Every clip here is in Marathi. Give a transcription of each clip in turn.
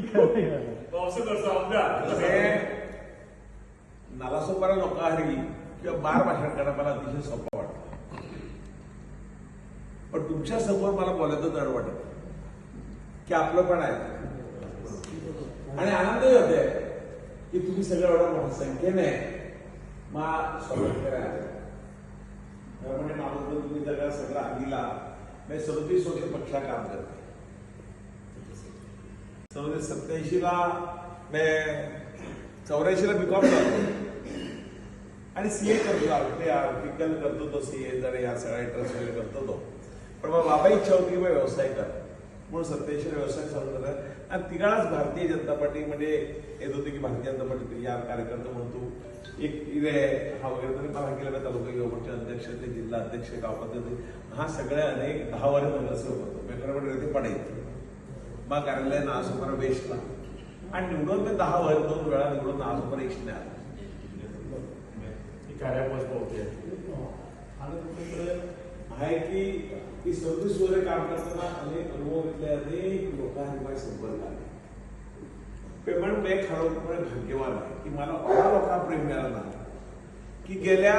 पावसात असं आपल्या हे नालासोपारा किंवा बार भाषण करणं मला अतिशय सोपं वाटतं. पण तुमच्यासमोर मला बोलायचं जड वाटत की आपलं पण आहे. आणि आनंदही होते की तुम्ही सगळं एवढ्या मोठ्या संख्येने मा स्वागत करा त्यामुळे माणूस जर तुम्ही सगळं सगळं हल्लीला मी सदतीस वर्ष पक्षा काम करते सव्वीस सत्याऐंशीला मी चौऱ्याऐंशीला ला बीकॉम आणि सीए करतो. ते आर्टिकल करतो तो सीए जर या सगळ्या इंटरेस्ट वगैरे करतो तो. पण मग बाबा इच्छा होती की व्यवसाय कर. म्हणून सत्याऐंशी व्यवसाय चालू झाला. आणि तिघालाच भारतीय जनता पार्टीमध्ये येत होती की भारतीय जनता पार्टी म्हणजे या कार्यकर्ता म्हणून तू एक इथे हा वगैरे तरी मला गेला तालुका युवकचे अध्यक्ष ते जिल्हा अध्यक्ष गाव हा सगळ्या अनेक दहा वर्ष नगरसेवक होतो. मी खरं म्हणजे ते पडायचं मग कार्यालय नासोपर वेस्टला आणि निवडून मी दहा वर दोन वेळा निवडून नासोपर आणि तुमच्याकडे आहे की की सव्वीस वर काम करताना अनेक अनुभव घेतले अनेक लोकांनी संपर्क आले पेमेंट मी खरोखर भाग्यवान आहे की मला एवढा लोकांना प्रेम मिळाला की गेल्या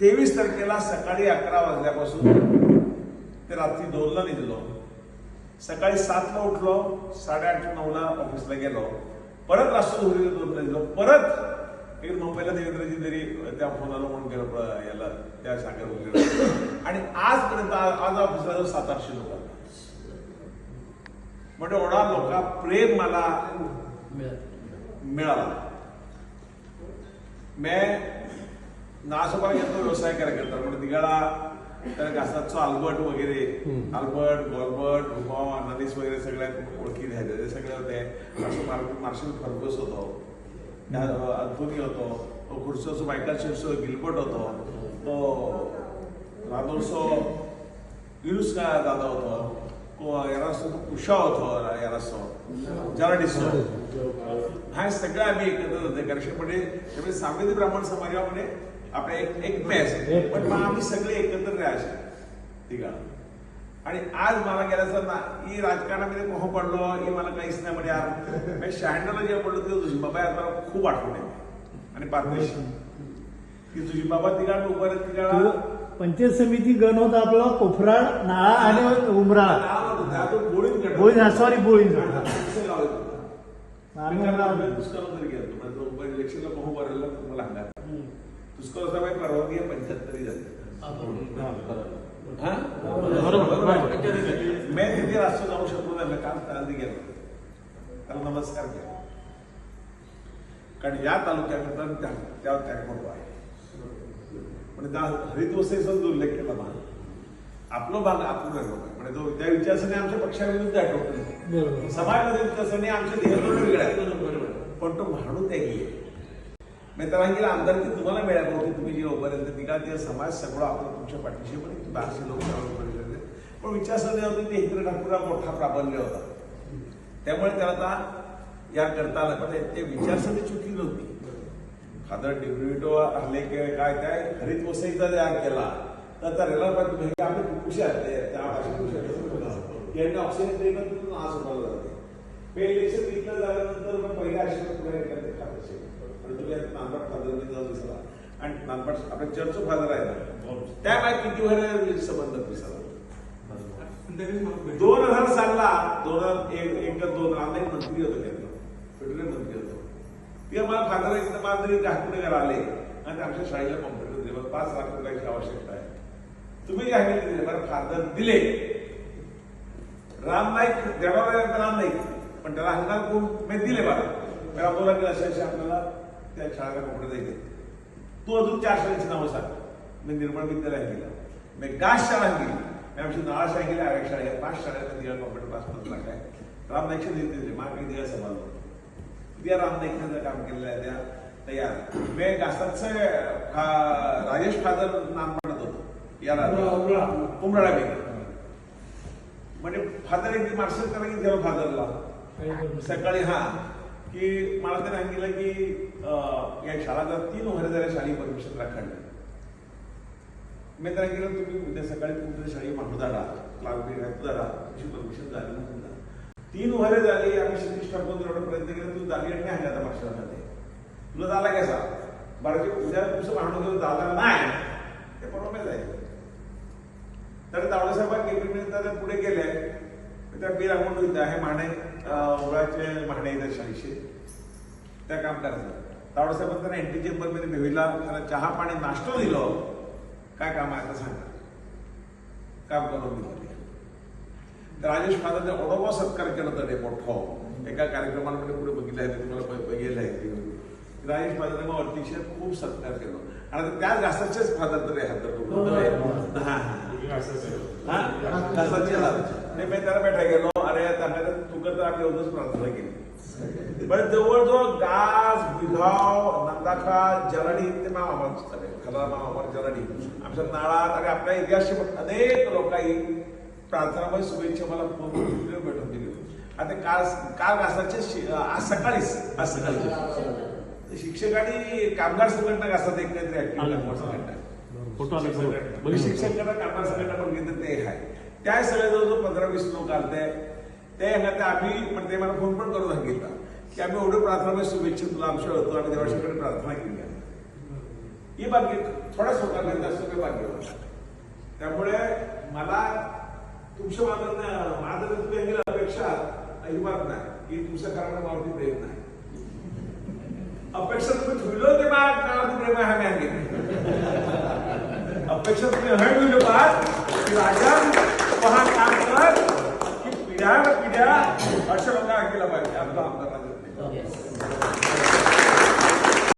तेवीस तारखेला सकाळी अकरा वाजल्यापासून ते रात्री दोनला निघलो सकाळी सातला उठलो साडेआठ नऊला ऑफिसला गेलो. परत राष्ट्रपती दोनला गेलो. परत एक मुंबईला देवेंद्रजी तरी त्या फोनाला म्हणून गेलो प- याला त्या शाखेवर गेलो. आणि आजपर्यंत आज ऑफिसला जाऊन सात आठशे लोक म्हणजे एवढा लोका प्रेम मला मिळाला. मी नासोबा घेतो व्यवसाय करायचा म्हणजे तिघाला तर घासाचं आल्बर्ट वगैरे आल्बर्ट गॉल्बर्ट रुबाव अनालिस वगैरे सगळ्या ओळखी द्यायचे ते सगळे होते मार्शल फर्गस होतो. त्या, अ, अल्फोनी होतो. तो खुर्सोसो मायकल शेफसो गिलबर्ट होतो. तो युनुस का दादा होतो. को यारासो उषा होतो यारासो. जराडिसो. हा सगळं आम्ही एकत्र होते. कारण म्हणजे सामान्य ब्राह्मण समाजामध्ये आपल्या एक एक मॅच पण मग आम्ही सगळे एकत्र राहायचे. तिघा. आणि आज मला गेल्याचं ना ही राजकारणामध्ये मोह पडलो ही मला काहीच नाही म्हणजे यार. मी शहाण्णवला जेव्हा पडलो तेव्हा तुझी बाबा यार मला खूप आठवण येते आणि पारदेशी की तुझी बाबा तिघा उभं तिघा. पंचायत समिती गण होता आपला कोफराड नाळा आणि उमराळा. गोळीत बोळी सॉरी बोळी आम्ही इलेक्शनला मोह भरलेला मला सांगा दुष्काळ समय परवानगी पंच्याहत्तरी झाली हा? मी तिथे राष्ट्र जाऊ शकलो नाही मी काल तांदी गेलो त्याला नमस्कार केला कारण या तालुक्यामध्ये त्या त्या त्याग आहे। म्हणजे त्या हरित वसईचा जो उल्लेख केला मला आपला भाग आपण म्हणजे तो त्या विचारसरणी आमच्या पक्षाविरुद्ध बरोबर. समाजमध्ये विचारसरणी आमचे ध्येय वेगळे आहे पण तो म्हणून त्यागी आहे. मी त्याला गेला आमदारकी तुम्हाला मिळाली होती तुम्ही जी लोकपर्यंत तिघा ते समाज सगळं आपण तुमच्या पाठीशी पण बारशे लोक त्यावर पण विचारसरणी होती ते हिंद्र ठाकूरला मोठा प्राबल्य होता. त्यामुळे त्याला आता या करता आलं. पण ते विचारसरणी चुकी नव्हती खादर डिब्रिटो आले की काय काय हरित वसईचा तयार केला. तर त्या रेल्वे पाहिजे म्हणजे आपले कुशा त्या भाषेत कुशा आहेत. यांनी ऑक्सिजन ट्रेनर आज उभारलं जाते पे इलेक्शन इथलं झाल्यानंतर मग पहिल्या आशीर्वाद पुढे एखादे खात असेल आणि तुम्ही आता नानपाट दिसला. आणि नामपट आपले चर्च फादर आहे ना त्या काय किती व्हायला संबंध दिसला दोन हजार सालला दोन हजार एक दोन आमदार मंत्री होतो त्यांना. फेडरल मंत्री होतो. ते मला फादर एकदा मांजरी घाटपुणेकर आले. आणि ते आमच्या शाळेला कॉम्प्युटर दिले. पाच लाख रुपयाची आवश्यकता आहे. तुम्ही काय दिले मला फादर दिले. राम नाईक देवाला राम नाईक. पण त्याला हंगाम कोण मी दिले मला. मी बोला की अशा अशा आपल्याला त्या शाळेला कपडे द्यायचे तू अजून चार शाळेची नावं सांग. मी निर्मळ विद्यालय गेला. मी गाश शाळा गेली. मी आमची नाळा शाळा गेली आर्य शाळा पाच शाळेला दिला कॉम्प्युटर क्लास मधला काय राम नाईकचे दिले दिले मला काही दिवस सांभाळलो त्या राम नाईकनं जर काम केलेलं आहे. त्या तयार. मी गासाचं राजेश फादर नाम म्हणत होतो. याला उमराळा बेग. म्हणजे फादर एक मार्शल करा की तेव्हा फादरला. सकाळी हा. की मला त्याने सांगितलं की या शाळाचा तीन वगैरे झाल्या शाळी परीक्षेत राखणं मी त्याला गेलं तुम्ही उद्या सकाळी तुमच्या शाळी मागू राहा. क्लास बी राखू तुमची परमिशन झाली म्हणून तीन वरे झाली आम्ही सतीश ठाकूर एवढा प्रयत्न केला तू जागी नाही आणला आता पक्षामध्ये. तुला झाला कसा बरं उद्या तुमचं भांडण घेऊन झाला नाही. ते प्रॉब्लेम आहे. तर तावडे केबिनेट पुढे गेले त्या बी राखून इथं आहे माने माने इथं शाळीशे त्या काम करायचं. तावडे साहेब त्यांना एंटी चेंबरमध्ये भेविला त्यांना चहा पाणी नाश्ता दिलं. काय काम आहे आता सांगा. काम करून दिलं तर राजेश महाराजांनी ओढोबा सत्कार केला होता रे मोठा एका कार्यक्रमामध्ये पुढे बघितलं आहे तुम्हाला बघितलं आहे. राजेश महाराजांनी मग अतिशय खूप सत्कार केला. आणि त्याच घासाचेच फादर तरी हा हा. घासाचे. हात ते मी त्याला भेटा गेलो. एवढंच प्रार्थना केली. पण जवळजवळ गाज बिघाव नंदाखा जराडी ते मामा खरा मामा जराडी. आमच्या नाळात आणि आपल्या इतिहास अनेक लोकांनी प्रार्थनामय शुभेच्छा मला फोन करून भेटून दिली आता काल काल घासाचे शि- आज सकाळीच आज सकाळी शिक्षकांनी कामगार संघटना घासात एक काहीतरी ऍक्टिव्ह संघटना. संघटना. शिक्षकांना कामगार संघटना पण घेतात ते आहे. त्या सगळे जवळजवळ पंधरा वीस लोक आलते. ते म्हणते आम्ही पण ते मला फोन पण करून सांगितला. की आम्ही एवढं प्रार्थना शुभेच्छा तुला आमच्या होतो आणि देवाच्याकडे प्रार्थना केली आहे. ही बाकी थोड्याच लोकांना जास्त काही बाकी होता. त्यामुळे मला तुमच्या मात्र माझं तुम्ही अपेक्षा अजिबात नाही की तुमच्या कारण मावती प्रेम नाही. अपेक्षा तुम्ही ठेवलं ते बा काळात प्रेम आहे नाही अपेक्षा तुम्ही हळ ठेवलं बा राजा पहा काम कर. की पिढ्या पिढ्या अशा लोकांना केलं